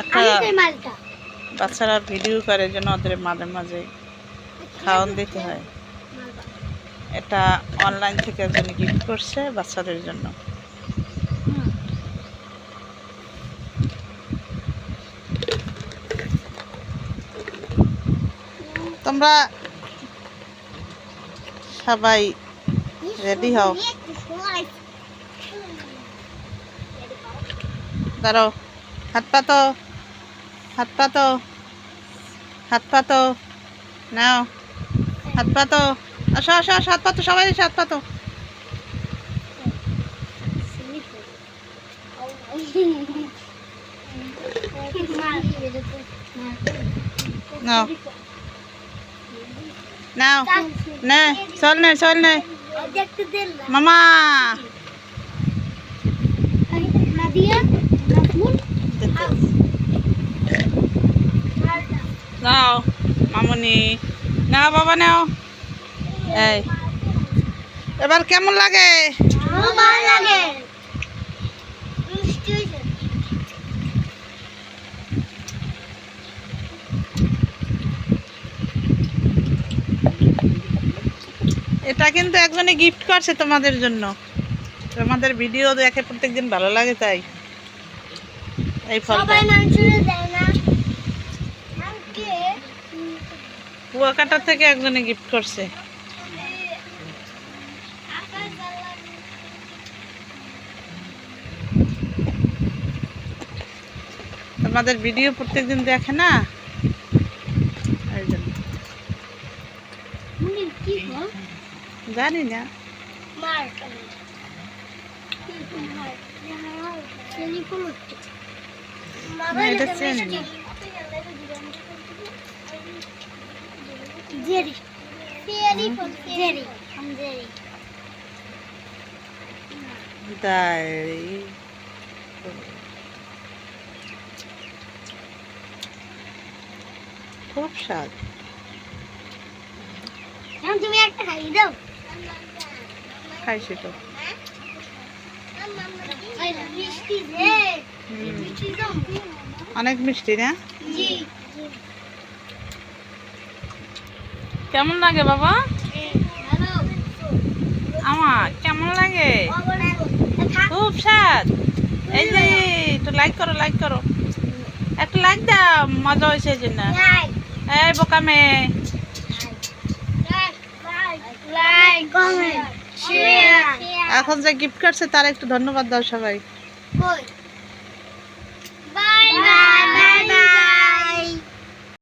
একটা মালটা। বাচ্চারা ভিডিও করে জন্য ওদের মাঝে মাঝে খাওয়ান দিতে হয়। এটা অনলাইন থেকে একজন গিফট করছে বাচ্চাদের জন্য। তোমরা সবাই রেডি হও। দাঁড়াও হাত পাতো হাত পাতো হাত পাতো নাও, হাত পাতো আসো আসো আসো, হাত পাতো সবাই হাত পাতো নাও। নাও, নে, চল নে চল নে। মামা। নাও মামনি। নাও বাবা নাও। এই। এবার কেমন লাগে? এটা কিন্তু একজনে গিফট করছে তোমাদের জন্য। তোমাদের ভিডিও দেখে প্রত্যেকদিন ভালো লাগে তাই। এই ফলটা সবাই মাংস দেয় না আমাকে কুয়াকাটা থেকে একজনে গিফট করছে। তোমাদের ভিডিও প্রত্যেকদিন দেখে না? জানি না। মার চেনি না, এটা চেনি না। জেরি জেরি জেরি জেরি খুব স্বাদ তুমি একটা খাইয়ে দাও। খাইছি তো মিষ্টি দে হুম, মিষ্টি দাও অনেক মিষ্টি না? জি। কেমন লাগে বাবা? আমার কেমন লাগে? খুব স্বাদ। এই যে একটু লাইক করো লাইক করো। একটু লাইক দাও মজা হয়েছে এই জন্য। এই বোকা মেয়ে। লাইক কমেন্ট শেয়ার এখন যে গিফট করছে তার একটু ধন্যবাদ দাও সবাই।